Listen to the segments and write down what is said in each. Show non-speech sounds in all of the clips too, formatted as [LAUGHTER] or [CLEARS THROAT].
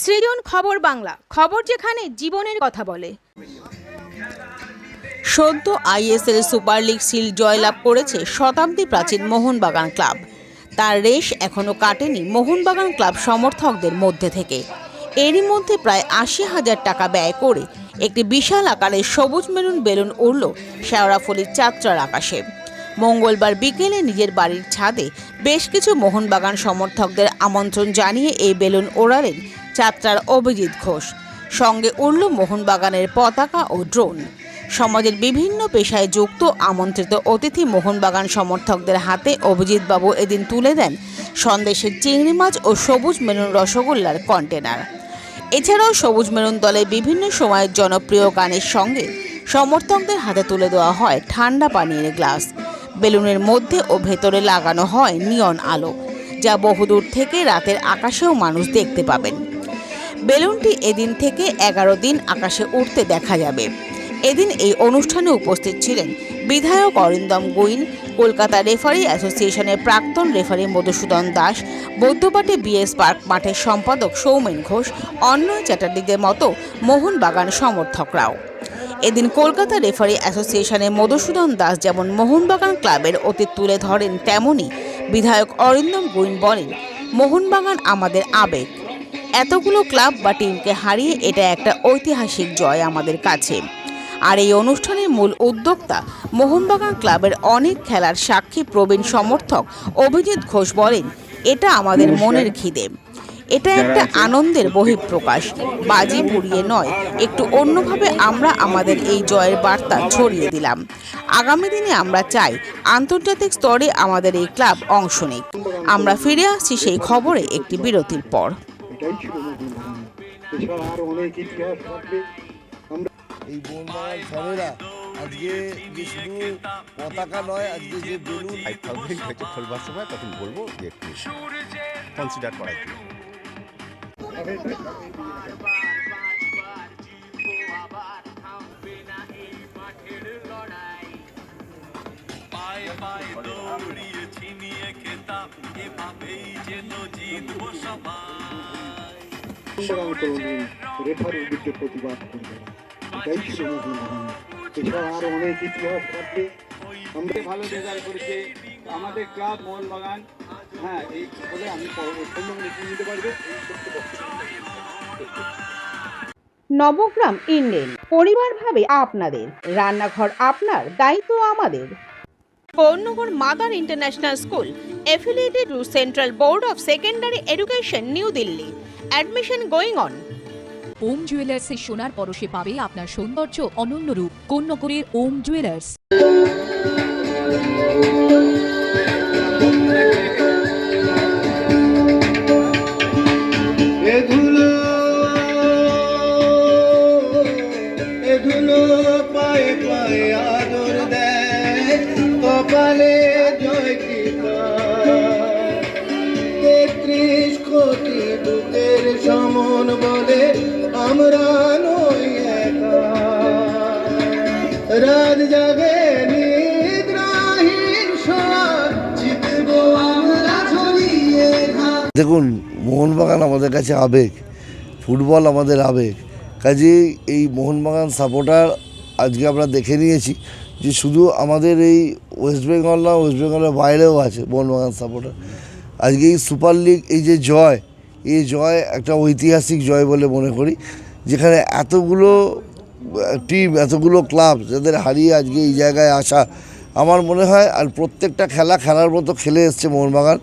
সৃজন খবর বাংলা, খবর যেখানে জীবনের কথা বলে। সদ্য আইএসএল সুপার লিগ সিল জয়লাভ করেছে শতাব্দী প্রাচীন মোহনবাগান ক্লাব। তার রেশ এখনও কাটেনি মোহনবাগান ক্লাব সমর্থকদের মধ্যে থেকে। এরই মধ্যে প্রায় আশি হাজার টাকা ব্যয় করে একটি বিশাল আকারের সবুজ মেরুন বেলুন উড়ল শেওড়াফুলির চাত্রার আকাশে। মঙ্গলবার বিকেলে নিজের বাড়ির ছাদে বেশ কিছু মোহনবাগান সমর্থকদের আমন্ত্রণ জানিয়ে এই বেলুন ওড়ালেন যাত্রার অভিজিৎ ঘোষ। সঙ্গে উড়ল মোহনবাগানের পতাকা ও ড্রোন। সমাজের বিভিন্ন পেশায় যুক্ত আমন্ত্রিত অতিথি মোহনবাগান সমর্থকদের হাতে অভিজিৎবাবু এদিন তুলে দেন সন্দেশের চিংড়ি মাছ ও সবুজ মেরুন রসগোল্লার কন্টেনার। এছাড়াও সবুজ মেরুন দলে বিভিন্ন সময়ের জনপ্রিয় গানের সঙ্গে সমর্থকদের হাতে তুলে দেওয়া হয় ঠান্ডা পানীয়ের গ্লাস। বেলুনের মধ্যে ও ভেতরে লাগানো হয় নিয়ন আলো, যা বহুদূর থেকে রাতের আকাশেও মানুষ দেখতে পাবেন। বেলুনটি এদিন থেকে এগারো দিন আকাশে উঠতে দেখা যাবে। এদিন এই অনুষ্ঠানে উপস্থিত ছিলেন বিধায়ক অরিন্দম গুইন, কলকাতা রেফারি অ্যাসোসিয়েশনের প্রাক্তন রেফারি মধুসূদন দাস বৌদ্ধপাটি বিএস পার্ক মাঠের সম্পাদক সৌমেন ঘোষ অন্যয় চ্যাটার্জিদের মতো মোহনবাগান সমর্থকরাও। এদিন কলকাতা রেফারি অ্যাসোসিয়েশনের মধুসূদন দাস যেমন মোহনবাগান ক্লাবের অতীত তুলে ধরেন, তেমনি বিধায়ক অরিন্দম গুইন বলেন, মোহনবাগান আমাদের আবেগ। এতগুলো ক্লাব বা টিমকে হারিয়ে এটা একটা ঐতিহাসিক জয় আমাদের কাছে। আর এই অনুষ্ঠানের মূল উদ্যোক্তা মোহনবাগান ক্লাবের অনেক খেলার সাক্ষী প্রবীণ সমর্থক অভিজিৎ ঘোষ বলেন এটা আমাদের মনের খিদে। এটা একটা আনন্দের বহিঃপ্রকাশ। বাজি পুড়িয়ে নয় একটু অন্যভাবে আমরা আমাদের এই জয়ের বার্তা ছড়িয়ে দিলাম। আগামী দিনে আমরা চাই আন্তর্জাতিক স্তরে আমাদের এই ক্লাব অংশ নিক। আমরা ফিরে আসছি সেই খবরে একটি বিরতির পর। এটাই ছিল মোহনবাগান এছাড়া আরও অনেক ইতিহাস থাকবে আমরা এই মোহনবাগান ফ্যানেরা আজকে যে শুধু পতাকা নয় আজকে যে বেলুন। ফাইভ থাউজেন্ড খোলবার সময় তখন বলব যে একটু কনসিডার করার জন্য। পায়ে পায়ে দৌড়িয়ে ছিনিয়ে খেতাম এভাবেই যেন জিতবো সবাই। রেফারির বিরুদ্ধে প্রতিবাদ করবে এটাই ছিল এছাড়া অনেক ইতিহাস থাকবে ভালো রেজাল্ট করেছে আমাদের ক্লাব হ্যাঁ এই বলে আমি পরবর্তী নিতে নবগ্রাম ইন্ডেন পরিবার ভাবে আপনাদের, রান্নাঘর আপনার, দায়িত্ব আমাদের। Pournagar mother international school affiliated central board of secondary education new Delhi admission going on Om জুয়েলার্সের সোনার পরশে পাবে আপনার সৌন্দর্য অনন্য রূপ। কোন্নগরের ওম জুয়েলার্স সমন বলে, আমরা নই রাত জাগে দেখুন, মোহনবাগান আমাদের কাছে আবেগ, ফুটবল আমাদের আবেগ। কাজেই এই মোহনবাগান সাপোর্টার আজকে আমরা দেখে নিয়েছি যে শুধু আমাদের এই ওয়েস্ট বেঙ্গল না, ওয়েস্ট বেঙ্গলের বাইরেও আছে মোহনবাগান সাপোর্টার। আজকে এই সুপার লিগ, এই যে জয় এই জয় একটা ঐতিহাসিক জয় বলে মনে করি, যেখানে এতগুলো টিম এতগুলো ক্লাব যাদের হারিয়ে আজকে এই জায়গায় আসা আমার মনে হয়, আর প্রত্যেকটা খেলা খেলার মতো খেলে এসছে মোহনবাগান।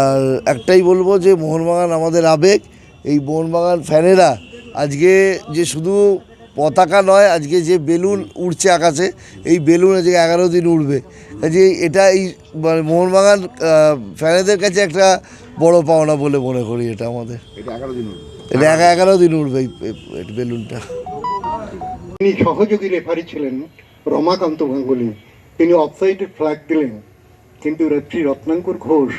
আর একটাই বলব যে মোহনবাগান আমাদের আবেগ, এই মোহনবাগান ফ্যানেরা আজকে যে শুধু পতাকা নয়, আজকে যে বেলুন উড়ছে আকাশে, এই বেলুন আজকে এগারো দিন উড়বে। যে এটা এই মানে মোহনবাগান ফ্যানেদের কাছে একটা বড় পাওনা বলে মনে করি এটা আমাদের। এটা একা এগারো দিন উঠবে এই বেলুনটা। তিনি সহযোগী রেফারি ছিলেন রমাকান্ত গাঙ্গুলি। তিনি অফসাইডে ফ্ল্যাগ দিলেন। কিন্তু রেফারি রত্নাঙ্কুর ঘোষ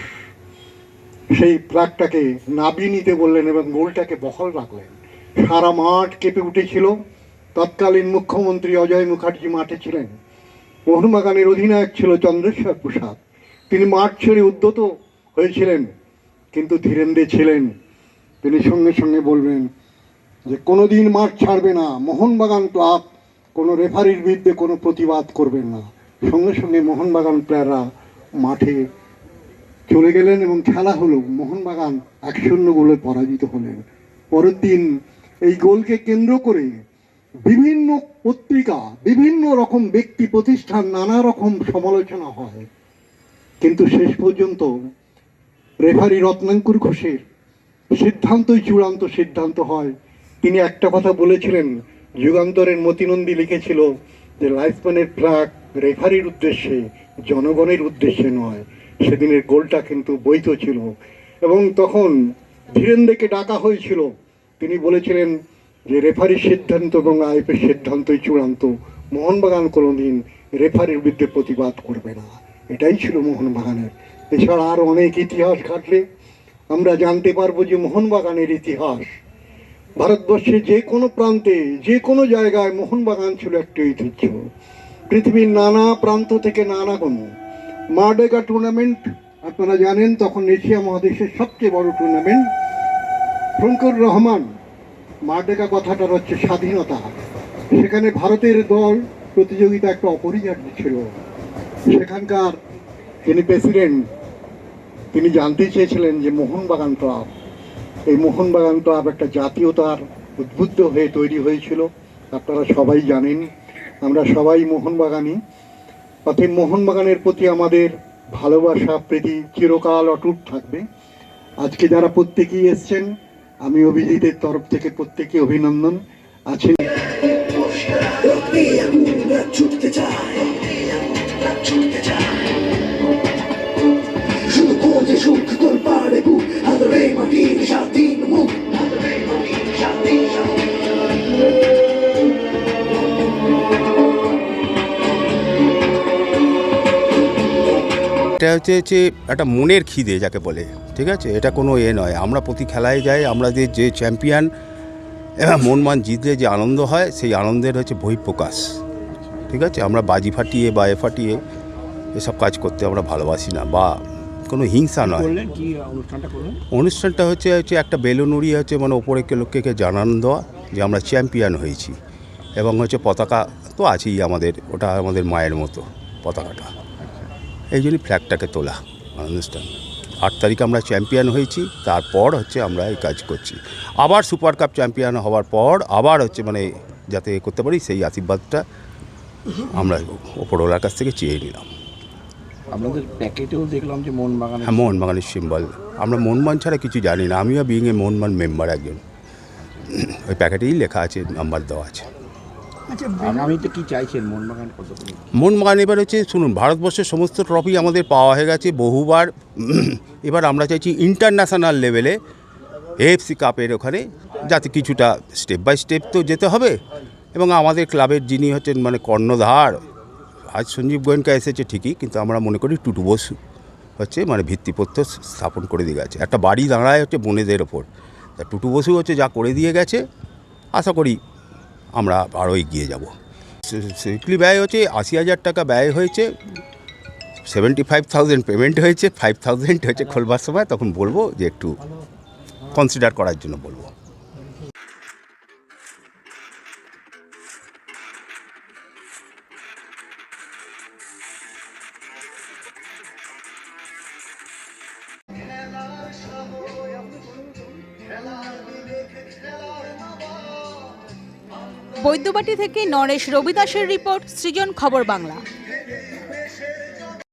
সেই ফ্ল্যাগটাকে নাবি নিতে বললেন এবং গোলটাকে বহাল রাখলেন। সারা মাঠ কেঁপে উঠেছিল। তৎকালীন মুখ্যমন্ত্রী অজয় মুখার্জি মাঠে ছিলেন। মোহনবাগানের অধিনায়ক ছিল চন্দ্রেশ্বর প্রসাদ। তিনি মাঠ ছেড়ে উদ্যত হয়েছিলেন। কিন্তু ধীরেন্দ্রে ছিলেন। তিনি সঙ্গে সঙ্গে বলবেন যে কোনো দিন মাঠ ছাড়বে না। মোহনবাগান ক্লাব কোনো রেফারির বিরুদ্ধে কোনো প্রতিবাদ করবেন না। সঙ্গে সঙ্গে মোহনবাগান প্লেয়াররা মাঠে চলে গেলেন এবং খেলা হলো। মোহনবাগান এক শূন্য গোলে পরাজিত হলেন। পরের দিন এই গোলকে কেন্দ্র করে বিভিন্ন পত্রিকা, বিভিন্ন রকম ব্যক্তি প্রতিষ্ঠান, নানা রকম সমালোচনা হয়। কিন্তু শেষ পর্যন্ত রেফারি রত্নাঙ্কুর ঘোষের সিদ্ধান্তই চূড়ান্ত সিদ্ধান্ত হয়। তিনি একটা কথা বলেছিলেন, যুগান্তরের মতিনন্দী লিখেছিল যে লাইফম্যানের ফ্ল্যাগ রেফারির উদ্দেশ্যে, জনগণের উদ্দেশ্যে নয়। সেদিনের গোলটা কিন্তু বৈধ ছিল। এবং তখন ধীরেন্দ্রকে ডাকা হয়েছিল। তিনি বলেছিলেন যে, রেফারির সিদ্ধান্ত এবং আইপের সিদ্ধান্তই চূড়ান্ত। মোহনবাগান কোনোদিন রেফারির বিরুদ্ধে প্রতিবাদ করবে না। এটাই ছিল মোহনবাগানের এছাড়া আরও অনেক ইতিহাস ঘাটলে আমরা জানতে পারব যে মোহনবাগানের ইতিহাস। ভারতবর্ষে যে কোনো প্রান্তে, যে কোনো জায়গায় মোহনবাগান ছিল একটি ঐতিহ্য। পৃথিবীর নানা প্রান্ত থেকে নানা কোনো মাডেগা টুর্নামেন্ট, আপনারা জানেন, তখন এশিয়া মহাদেশের সবচেয়ে বড় টুর্নামেন্ট। ফঙ্কুর রহমান মাডেগা কথাটার হচ্ছে স্বাধীনতা। সেখানে ভারতের দল প্রতিযোগিতা একটা অপরিহার্য ছিল। সেখানকার যিনি প্রেসিডেন্ট তিনি জানতে চেয়েছিলেন যে মোহনবাগান ক্লাব এই মোহনবাগান ক্লাব একটা জাতীয়তার উদ্বুদ্ধ হয়ে তৈরি হয়েছিল, আপনারা সবাই জানেন। আমরা সবাই মোহনবাগানই। অতএব মোহনবাগানের প্রতি আমাদের ভালোবাসা, প্রীতি চিরকাল অটুট থাকবে। আজকে যারা প্রত্যেকেই এসছেন, আমি অভিজিতের তরফ থেকে প্রত্যেকে অভিনন্দন। আছেন এটা হচ্ছে হচ্ছে একটা মনের খিদে যাকে বলে ঠিক আছে? এটা কোনো এ নয়। আমরা প্রতি খেলায় যাই আমরা যে যে চ্যাম্পিয়ন মনমান জিতলে যে আনন্দ হয় সেই আনন্দের হচ্ছে বহিঃপ্রকাশ ঠিক আছে? আমরা বাজি ফাটিয়ে বা এ ফাটিয়ে এসব কাজ করতে আমরা ভালোবাসি না বা কোনো হিংসা নয়। অনুষ্ঠানটা হচ্ছে হচ্ছে একটা বেলুন উড়িয়ে হচ্ছে মানে ওপরে কে লোককে জানান দেওয়া যে আমরা চ্যাম্পিয়ন হয়েছি। এবং হচ্ছে পতাকা তো আছেই আমাদের ওটা আমাদের মায়ের মতো পতাকাটা। এই জন্যই ফ্ল্যাগটাকে তোলা অনুষ্ঠান আট তারিখ আমরা চ্যাম্পিয়ন হয়েছি তারপর হচ্ছে আমরা এই কাজ করছি। আবার সুপার কাপ চ্যাম্পিয়ন হওয়ার পর আবার হচ্ছে মানে যাতে এ করতে পারি সেই আশীর্বাদটা আমরা ওপরওয়ালার কাছ থেকে চেয়ে নিলাম। আপনাদের প্যাকেটেও দেখলাম যে মন বাগানে হ্যাঁ মোহনবাগানের সিম্বল আমরা মোহনবান ছাড়া কিছু জানি না আমিও বিং এ মোহনবান মেম্বার একজন। ওই প্যাকেটেই লেখা আছে নাম্বার দেওয়া আছে। আগামীতে কি চাইছেন মন বাগান কত করে মোহনবাগান এবার হচ্ছে শুনুন ভারতবর্ষের সমস্ত ট্রফি আমাদের পাওয়া হয়ে গেছে বহুবার। [CLEARS THROAT] এবার আমরা চাইছি ইন্টারন্যাশনাল লেভেলে এএফসি কাপের ওখানে যাতে কিছুটা স্টেপ বাই স্টেপ তো যেতে হবে। এবং আমাদের ক্লাবের যিনি হচ্ছেন মানে কর্ণধার আজ সঞ্জীব গোয়েঙ্কা এসেছে ঠিকই কিন্তু আমরা মনে করি টুটু বসু হচ্ছে মানে ভিত্তিপত্র স্থাপন করে দিয়ে গেছে। একটা বাড়ি দাঁড়ায় হচ্ছে বনেদের ওপর। তা টুটু বসু হচ্ছে যা করে দিয়ে গেছে। আশা করি আমরা আরও এগিয়ে যাব। সিম্পলি ব্যয় হচ্ছে আশি হাজার টাকা ব্যয় হয়েছে সেভেন্টি ফাইভ থাউজেন্ড পেমেন্ট হয়েছে ফাইভ থাউজেন্ড হয়েছে খোলবার সময়, তখন বলব যে একটু কনসিডার করার জন্য বলব। বৈদ্যবাটি থেকে নরেশ রবিদাসের রিপোর্ট সৃজন খবর বাংলা।